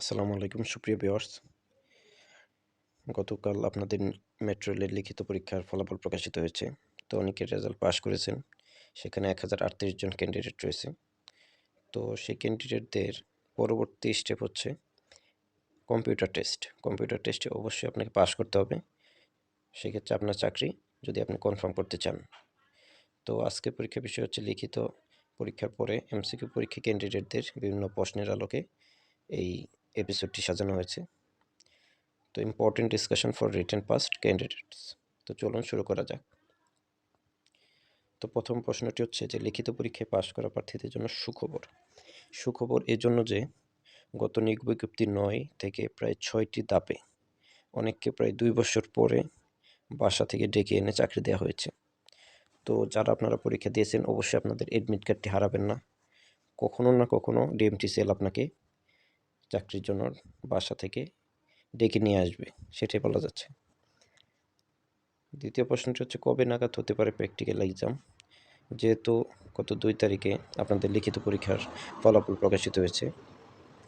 আসসালামু আলাইকুম, সুপ্রিয় ভিউয়ার্স। গতকাল আপনাদের মেট্রো রেলের লিখিত পরীক্ষার ফলাফল প্রকাশিত হয়েছে। তো অনেকে রেজাল্ট পাস করেছেন। সেখানে এক হাজার আটত্রিশ জন ক্যান্ডিডেট রয়েছে। তো সেই ক্যান্ডিডেটদের পরবর্তী স্টেপ হচ্ছে কম্পিউটার টেস্ট। কম্পিউটার টেস্টে অবশ্যই আপনাকে পাস করতে হবে। সেক্ষেত্রে আপনার চাকরি যদি আপনি কনফার্ম করতে চান। তো আজকে পরীক্ষা বিষয় হচ্ছে লিখিত পরীক্ষার পরে এমসিকিউ পরীক্ষা ক্যান্ডিডেটদের বিভিন্ন প্রশ্নের আলোকে এই এপিসোডটি সাজানো হয়েছে। তো important discussion for return past candidates তো চলুন শুরু করা যাক। তো প্রথম প্রশ্নটি হচ্ছে যে, লিখিত পরীক্ষায় পাশ করা প্রার্থীদের জন্য সুখবর। সুখবর এজন্য যে, গত নিয়োগ বিজ্ঞপ্তি নয় থেকে প্রায় ছয়টি দাপে অনেককে প্রায় দুই বছর পরে বাসা থেকে ডেকে এনে চাকরি দেওয়া হয়েছে। তো যারা আপনারা পরীক্ষা দিয়েছেন, অবশ্যই আপনাদের এডমিট কার্ডটি হারাবেন না। কখনো না কখনো ডিএমটি সেল আপনাকে চাকরির জন্য বাসা থেকে ডেকে নিয়ে আসবে, সেটাই বলা যাচ্ছে। দ্বিতীয় প্রশ্নটি হচ্ছে, কবে নাগাদ হতে পারে প্র্যাকটিক্যাল এক্সাম যেহেতু গত দুই তারিখে আপনাদের লিখিত পরীক্ষার ফলাফল প্রকাশিত হয়েছে,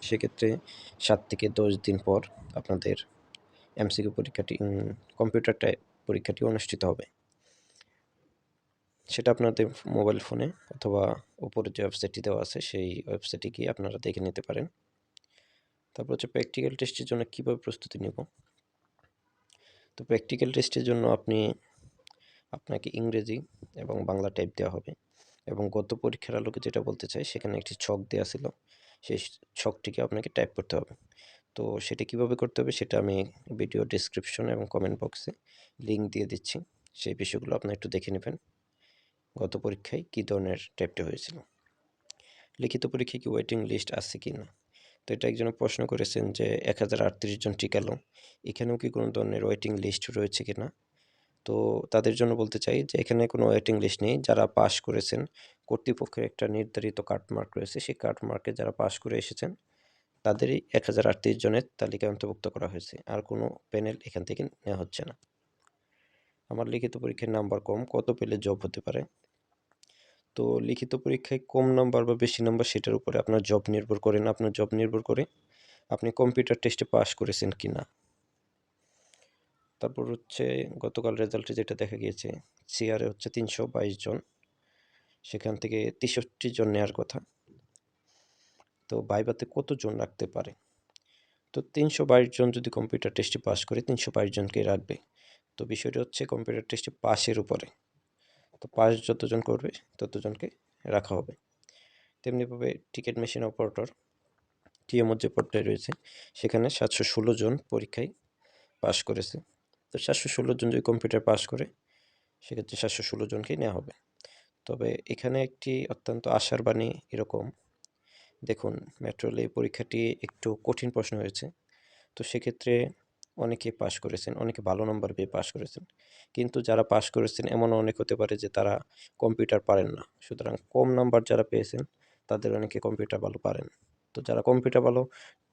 সেক্ষেত্রে সাত থেকে দশ দিন পর আপনাদের এমসিকিউ পরীক্ষাটি কম্পিউটার পরীক্ষাটি অনুষ্ঠিত হবে। সেটা আপনাদের মোবাইল ফোনে অথবা উপরে যে ওয়েবসাইটটি দেওয়া আছে, সেই ওয়েবসাইটে গিয়ে আপনারা দেখে নিতে পারেন। তারপর হচ্ছে প্র্যাকটিক্যাল টেস্টের জন্য কীভাবে প্রস্তুতি নেব? তো প্র্যাকটিক্যাল টেস্টের জন্য আপনি, আপনাকে ইংরেজি এবং বাংলা টাইপ দেওয়া হবে এবং গত পরীক্ষার আলোকে যেটা বলতে চাই, সেখানে একটি ছক দেওয়া ছিল। সেই ছকটিকে আপনাকে টাইপ করতে হবে। তো সেটা কীভাবে করতে হবে সেটা আমি ভিডিও ডিসক্রিপশন এবং কমেন্ট বক্সে লিঙ্ক দিয়ে দিচ্ছি। সেই বিষয়গুলো আপনি একটু দেখে নেবেন। গত পরীক্ষায় কী ধরনের টাইপটা হয়েছিল? লিখিত পরীক্ষায় কি ওয়েটিং লিস্ট আছে কি না তো এটা একজন প্রশ্ন করেছেন যে এক হাজার আটত্রিশ জন এখানেও কি কোনো ধরনের ওয়েটিং লিস্ট রয়েছে কি না তো তাদের জন্য বলতে চাই যে এখানে কোনো ওয়েটিং লিস্ট নেই। যারা পাস করেছেন, কর্তৃপক্ষের একটা নির্ধারিত কার্ডমার্ক রয়েছে। সেই কার্ডমার্কে যারা পাস করে এসেছেন, তাদেরই এক হাজার আটত্রিশ জনের তালিকায় অন্তর্ভুক্ত করা হয়েছে। আর কোনো প্যানেল এখান থেকে নেওয়া হচ্ছে না। আমার লিখিত পরীক্ষার নাম্বার কম, কত পেলে জব হতে পারে? তো লিখিত পরীক্ষায় কম নাম্বার বা বেশি নাম্বার সেটার উপরে আপনার জব নির্ভর করে না। আপনার জব নির্ভর করে আপনি কম্পিউটার টেস্টে পাস করেছেন কি না। তারপর হচ্ছে গতকাল রেজাল্টে যেটা দেখা গিয়েছে সিআরে হচ্ছে তিনশো বাইশ জন। সেখান থেকে তেষট্টি জন নেওয়ার কথা। তো বাইবাতে কতজন রাখতে পারে? তো তিনশো বাইশ জন যদি কম্পিউটার টেস্টে পাস করে তিনশো বাইশ জনকে রাখবে। তো বিষয়টা হচ্ছে কম্পিউটার টেস্টে পাসের উপরে। তো পাস যতজন করবে, ততজনকে রাখা হবে। তেমনিভাবে টিকিট মেশিন অপারেটর টিএমওর যে পদটায় রয়েছে, সেখানে সাতশো ষোলো জন পরীক্ষায় পাস করেছে। তো সাতশো ষোলো জন যদি কম্পিউটার পাস করে, সেক্ষেত্রে সাতশো ষোলো জনকেই নেওয়া হবে। তবে এখানে একটি অত্যন্ত আশার বাণী এরকম। দেখুন মেট্রোলে পরীক্ষাটি একটু কঠিন প্রশ্ন হয়েছে। তো সেক্ষেত্রে অনেকে পাশ করেছেন, অনেকে ভালো নম্বর পেয়ে পাশ করেছেন। কিন্তু যারা পাশ করেছেন এমন অনেক হতে পারে যে তারা কম্পিউটার পারেন না। সুতরাং কম নাম্বার যারা পেয়েছেন, তাদের অনেকে কম্পিউটার ভালো পারেন। তো যারা কম্পিউটার ভালো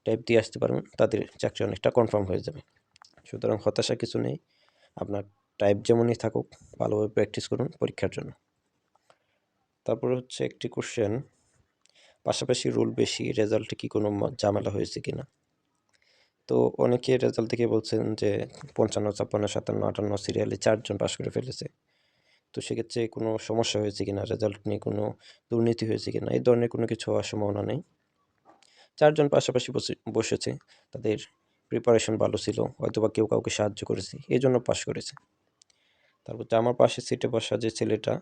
টাইপ দিয়ে আসতে পারবেন তাদের চাকরি অনেকটা কনফার্ম হয়ে যাবে। সুতরাং হতাশা কিছু নেই। আপনার টাইপ যেমনই থাকুক, ভালোভাবে প্র্যাকটিস করুন পরীক্ষার জন্য। তারপর হচ্ছে একটি কোশ্চেন পাশাপাশি রুল বেশি রেজাল্টে কি কোনো ঝামেলা হয়েছে কি না তো অনেকে রেজাল্ট থেকে বলছেন যে পঞ্চান্ন, ছাপ্পান্ন, সাতান্ন, আটান্ন সিরিয়ালে চারজন পাশ করে ফেলেছে। তো সেক্ষেত্রে কোনো সমস্যা হয়েছে কিনা? রেজাল্ট নিয়ে কোনো দুর্নীতি হয়েছে কিনা? এই ধরনের কোনো কিছু হওয়ার সম্ভাবনা নেই। চারজন পাশাপাশি বসে, বসেছে। তাদের প্রিপারেশন ভালো ছিল। হয়তো বা কেউ কাউকে সাহায্য করেছে। এই জন্য পাশ করেছে। তারপর আমার পাশে সিটে বসা যে ছেলেটা,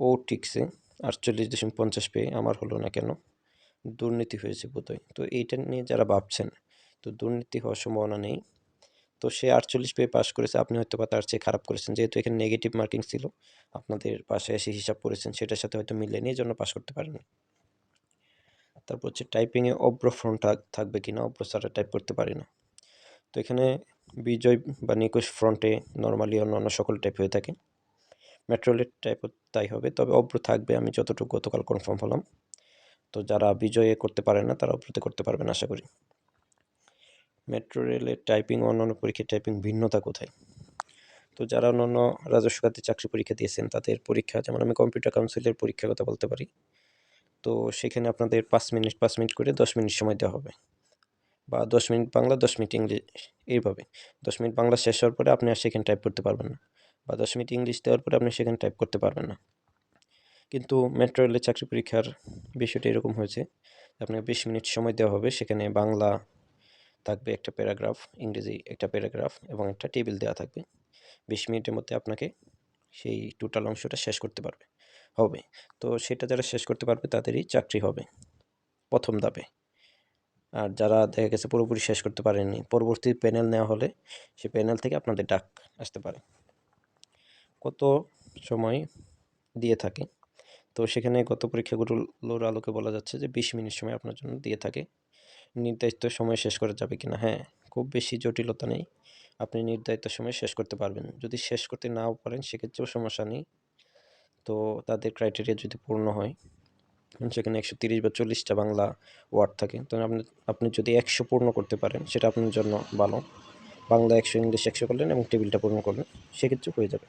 ও টিকছে। আটচল্লিশ দশমিক পঞ্চাশ পেয়ে আমার হলো না কেন? দুর্নীতি হয়েছে বোধহয়। তো এইটা নিয়ে যারা ভাবছেন তো দুর্নীতি হওয়ার সম্ভাবনা নেই। তো সে আটচল্লিশ পেয়ে পাশ করেছে, আপনি হয়তো বা তার চেয়ে খারাপ করেছেন। যেহেতু এখানে নেগেটিভ মার্কিং ছিল, আপনাদের পাশে এসে হিসাব করেছেন, সেটার সাথে হয়তো মিলে নিয়ে জন্য পাশ করতে পারেন তারপর হচ্ছে টাইপিংয়ে অব্র ফ্রন্ট থাকবে কি না অব্র ছাড়া টাইপ করতে পারি না। তো এখানে বিজয় বা নিকোষ ফ্রন্টে নর্মালি অন্যান্য সকল টাইপ হয়ে থাকে। মেট্রোলের টাইপ তাই হবে, তবে অব্র থাকবে, আমি যতটুকু গতকাল কনফার্ম হলাম। তো যারা বিজয়ে করতে পারে না, তারা অব্রতে করতে পারবেন, আশা করি। মেট্রো রেলের টাইপিং অন্যান্য পরীক্ষার টাইপিং ভিন্নতা কোথায়? তো যারা অন্যান্য রাজস্ব খাতে চাকরি পরীক্ষা দিয়েছেন, তাদের পরীক্ষা, যেমন আমি কম্পিউটার কাউন্সিলের পরীক্ষার কথা বলতে পারি, তো সেখানে আপনাদের পাঁচ মিনিট পাঁচ মিনিট করে দশ মিনিট সময় দেওয়া হবে। বা দশ মিনিট বাংলা, দশ মিনিট ইংলিশ, এইভাবে। দশ মিনিট বাংলা শেষ হওয়ার পরে আপনি আর সেখানে টাইপ করতে পারবেন না। বা দশ মিনিট ইংলিশ দেওয়ার পরে আপনি সেখানে টাইপ করতে পারবেন না। কিন্তু মেট্রো রেলের চাকরি পরীক্ষার বিষয়টা এরকম হয়েছে আপনাকে বিশ মিনিট সময় দেওয়া হবে, সেখানে বাংলা থাকবে একটা প্যারাগ্রাফ, ইংরেজি একটা প্যারাগ্রাফ এবং একটা টেবিল দেওয়া থাকবে। বিশ মিনিটের মধ্যে আপনাকে সেই টোটাল অংশটা শেষ করতে পারবে। হবে। তো সেটা যারা শেষ করতে পারবে তাদেরই চাকরি হবে। প্রথম ধাপে। আর যারা দেখা গেছে পুরোপুরি শেষ করতে পারেননি, পরবর্তী প্যানেল নেওয়া হলে সে প্যানেল থেকে আপনাদের ডাক আসতে পারে। কত সময় দিয়ে থাকে? তো সেখানে গত পরীক্ষাগুলোর আলোকে বলা যাচ্ছে যে বিশ মিনিট সময় আপনার জন্য দিয়ে থাকে। নির্ধারিত সময় শেষ করা যাবে কিনা? হ্যাঁ খুব বেশি জটিলতা নেই। আপনি নির্ধারিত সময় শেষ করতে পারবেন। যদি শেষ করতে নাও পারেন, সেক্ষেত্রেও সমস্যা নেই। তো তাদের ক্রাইটেরিয়া যদি পূর্ণ হয় সেখানে একশো তিরিশ বা চল্লিশটা বাংলা ওয়ার্ড থাকে, তো আপনি আপনি যদি একশো পূর্ণ করতে পারেন, সেটা আপনার জন্য ভালো। বাংলা একশো, ইংলিশ একশো করলেন এবং টেবিলটা পূর্ণ করলেন সেক্ষেত্রে হয়ে যাবে।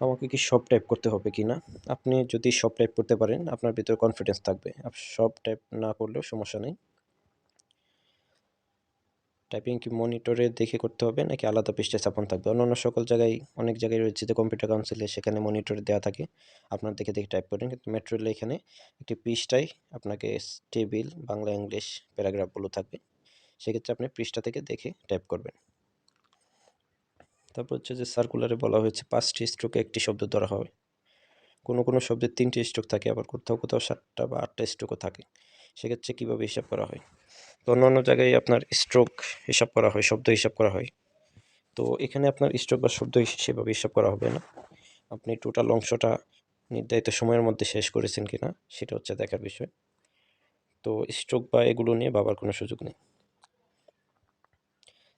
আমাকে কি সব টাইপ করতে হবে কি না আপনি যদি সব টাইপ করতে পারেন, আপনার ভিতরে কনফিডেন্স থাকবে। সব টাইপ না করলেও সমস্যা নেই। টাইপিং কি মনিটরে দেখে করতে হবে, নাকি আলাদা পৃষ্ঠে স্থাপন থাকবে? অন্যান্য সকল জায়গায়, অনেক জায়গায় রয়েছে যে কম্পিউটার কাউন্সিলে সেখানে মনিটরে দেওয়া থাকে। আপনার দেখে দেখে টাইপ করেন, কিন্তু মেট্রোলে এখানে একটি পৃষ্ঠায় আপনাকে টেবিল বাংলা ইংলিশ প্যারাগ্রাফগুলো থাকবে। সেক্ষেত্রে আপনি পৃষ্ঠা থেকে দেখে টাইপ করবেন। তারপর হচ্ছে যে সার্কুলারে বলা হয়েছে, পাঁচটি স্ট্রোকে একটি শব্দ ধরা হয় কোনো কোনো শব্দের তিনটি স্ট্রোক থাকে, আবার কোথাও কোথাও সাতটা বা আটটা স্ট্রোকও থাকে। সেক্ষেত্রে কীভাবে হিসাব করা হয়? তো অন্য জায়গায় আপনার স্ট্রোক হিসাব করা হয়, শব্দ হিসাব করা হয়। তো এখানে আপনার স্ট্রোক বা শব্দ সেভাবে হিসাব করা হবে না। আপনি টোটাল অংশটা নির্ধারিত সময়ের মধ্যে শেষ করেছেন কিনা, সেটা হচ্ছে দেখার বিষয়। তো স্ট্রোক বা এগুলো নিয়ে বাবার কোনো সুযোগ নেই।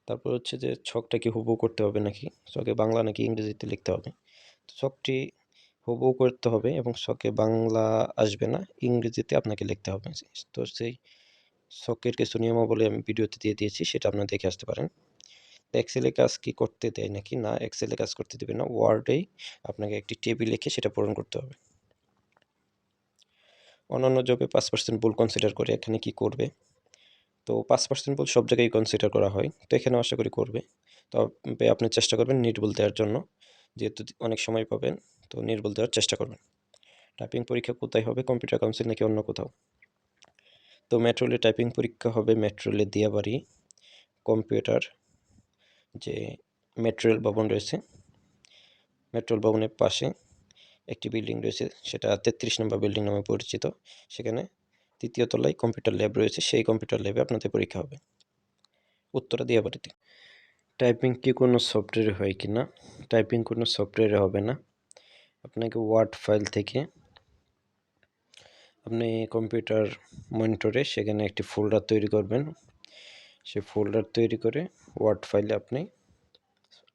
তারপর হচ্ছে যে ছকটা কি হুবহু করতে হবে নাকি? ছকে বাংলা নাকি ইংরেজিতে লিখতে হবে? তো ছকটি হুবহু করতে হবে এবং ছকে বাংলা আসবে না, ইংরেজিতে আপনাকে লিখতে হবে। তো সেই শখের কিছু নিয়মাবলী আমি ভিডিওতে দিয়ে দিয়েছি, সেটা আপনারা দেখে আসতে পারেন। এক্সেলে কাজ কি করতে দেয় নাকি না এক্সেলে কাজ করতে দেবে না ওয়ার্ডেই আপনাকে একটি টেবিল লিখে সেটা পূরণ করতে হবে। অন্যান্য জবে পাঁচ পার্সেন্ট ভুল কনসিডার করে এখানে কি করবে? তো পাঁচ পার্সেন্ট ভুল সব জায়গায় কনসিডার করা হয়, তো এখানে আশা করি করবে। তবে আপনি চেষ্টা করবেন নির্ভুল দেওয়ার জন্য, যেহেতু অনেক সময় পাবেন, তো নির্ভুল দেওয়ার চেষ্টা করবেন। টাইপিং পরীক্ষা কোথায় হবে কম্পিউটার কাউন্সিল নাকি অন্য কোথাও? তো মেট্রোলে টাইপিং পরীক্ষা হবে, মেট্রোলে দিয়াবাড়ি কম্পিউটার যে মেট্রোল ভবন রয়েছে, মেট্রোল ভবনের পাশে একটি বিল্ডিং রয়েছে, সেটা তেত্রিশ নম্বর বিল্ডিং নামে পরিচিত। সেখানে তৃতীয় তলায় কম্পিউটার ল্যাব রয়েছে, সেই কম্পিউটার ল্যাবে আপনাদের পরীক্ষা হবে। উত্তরা দিয়াবাড়িতে টাইপিং কি কোনো সফটওয়্যারে হয় কি না টাইপিং কোনো সফটওয়্যারে হবে না। আপনাকে ওয়ার্ড ফাইল থেকে আপনি কম্পিউটার মনিটরে সেখানে একটি ফোল্ডার তৈরি করবেন। সে ফোল্ডার তৈরি করে ওয়ার্ড ফাইলে আপনি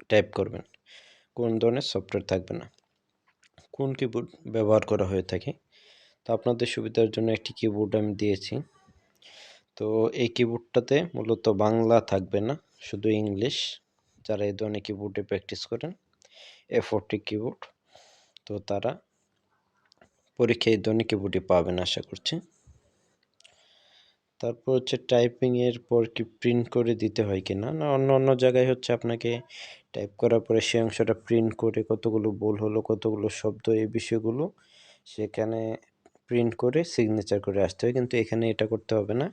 টাইপ করবেন। কোন ধরনের সফটওয়্যার থাকবে না। কোন কিবোর্ড ব্যবহার করা হয়ে থাকে। তো আপনাদের সুবিধার জন্য একটি কিবোর্ড আমি দিয়েছি। তো এই কিবোর্ডটাতে মূলত বাংলা থাকবে না, শুধু ইংলিশ। যারা এই ধরনের কিবোর্ডে প্র্যাকটিস করেন এ ফোরটি কিবোর্ড তো তারা পরীক্ষায় ধরনের কিবোর্ডটি পাবেন আশা করছি। তারপর হচ্ছে টাইপিংয়ের পর কি প্রিন্ট করে দিতে হয় কি না না অন্য অন্য জায়গায় হচ্ছে আপনাকে টাইপ করার পরে সেই অংশটা প্রিন্ট করে কতগুলো ভুল হলো, কতগুলো শব্দ, এই বিষয়গুলো সেখানে প্রিন্ট করে সিগনেচার করে আসতে হয়। কিন্তু এখানে এটা করতে হবে না।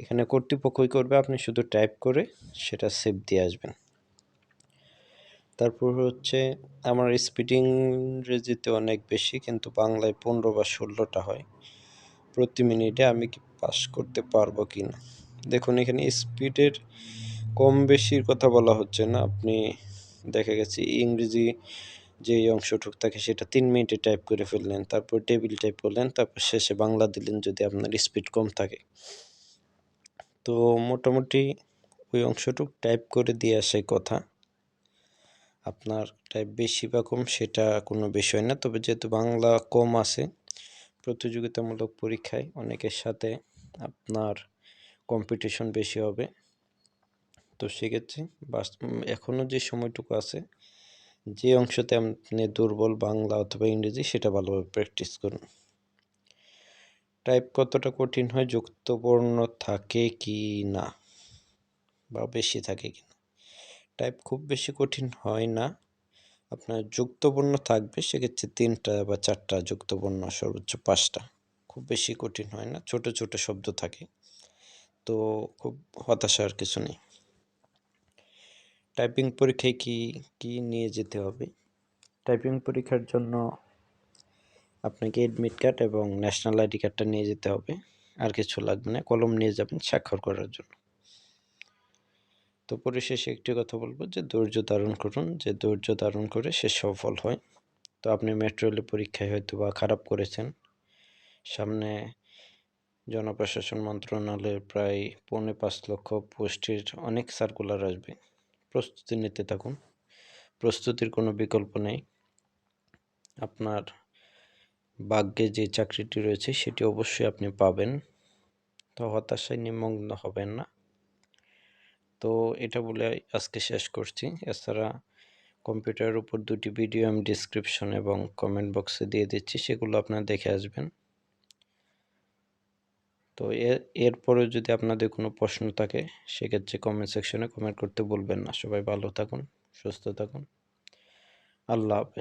এখানে কর্তৃপক্ষই করবে, আপনি শুধু টাইপ করে সেটা সেভ দিয়ে আসবেন। তারপর হচ্ছে আমার স্পিডিং রেজিতে অনেক বেশি, কিন্তু বাংলায় পনেরো বা ষোলোটা হয়। প্রতি মিনিটে আমি কি পাস করতে পারব কি না দেখুন, এখানে স্পিডের কম বেশির কথা বলা হচ্ছে না। আপনি দেখা গেছে ইংরেজি যে অংশটুক থাকে সেটা তিন মিনিটে টাইপ করে ফেললেন, তারপর টেবিল টাইপ করলেন, তারপর শেষে বাংলা দিলেন যদি আপনার স্পিড কম থাকে। তো মোটামুটি ওই অংশটুক টাইপ করে দিয়ে আসাই কথা। আপনার বেশি বা কম সেটা কোনো বিষয় না। তবে যেহেতু বাংলা কম আছে, প্রতিযোগিতামূলক পরীক্ষায় অনেকের সাথে আপনার কম্পিটিশন বেশি হবে। তো সেক্ষেত্রে এখনও যে সময়টুকু আছে, যে অংশতে আপনি দুর্বল বাংলা অথবা ইংরেজি সেটা ভালোভাবে প্র্যাকটিস করুন। টাইপ কতটা কঠিন হয়, যুক্তবর্ণ থাকে কি না? বা বেশি থাকে কিনা টাইপ খুব বেশি কঠিন হয় না। আপনার যুক্তবর্ণ থাকবে সেক্ষেত্রে তিনটা বা চারটা যুক্তবর্ণ সর্বোচ্চ পাঁচটা। খুব বেশি কঠিন হয় না ছোট ছোট শব্দ থাকে। তো খুব হতাশার কিছু নেই। টাইপিং পরীক্ষায় কি কি নিয়ে যেতে হবে? টাইপিং পরীক্ষার জন্য আপনাকে এডমিট কার্ড এবং ন্যাশনাল আইডি কার্ডটা নিয়ে যেতে হবে। আর কিছু লাগবে না কলম নিয়ে যাবেন স্বাক্ষর করার জন্য। তো পরিশেষে একটি কথা বলব যে ধৈর্য ধারণ করুন। যে ধৈর্য ধারণ করে সে সফল হয়। তো আপনি মেট্রো পরীক্ষায় হয়তো বা খারাপ করেছেন। সামনে জনপ্রশাসন মন্ত্রণালয়ের প্রায় পৌনে পাঁচ লক্ষ পোস্টের অনেক সার্কুলার আসবে। প্রস্তুতি নিতে থাকুন। প্রস্তুতির কোনো বিকল্প নেই। আপনার ভাগ্যে যে চাকরিটি রয়েছে সেটি অবশ্যই আপনি পাবেন। তো হতাশায় নিমগ্ন হবেন না। তো এটা বলে আজকে শেষ করছি। এছাড়া কম্পিউটারের উপর দুটি ভিডিও আমি ডিসক্রিপশন এবং কমেন্ট বক্সে দিয়ে দিচ্ছি, সেগুলো আপনারা দেখে আসবেন। তো এর এরপরে যদি আপনাদের কোনো প্রশ্ন থাকে, সেক্ষেত্রে কমেন্ট সেকশনে কমেন্ট করতে বলবেন না। সবাই ভালো থাকুন, সুস্থ থাকুন। আল্লাহ হাফেজ।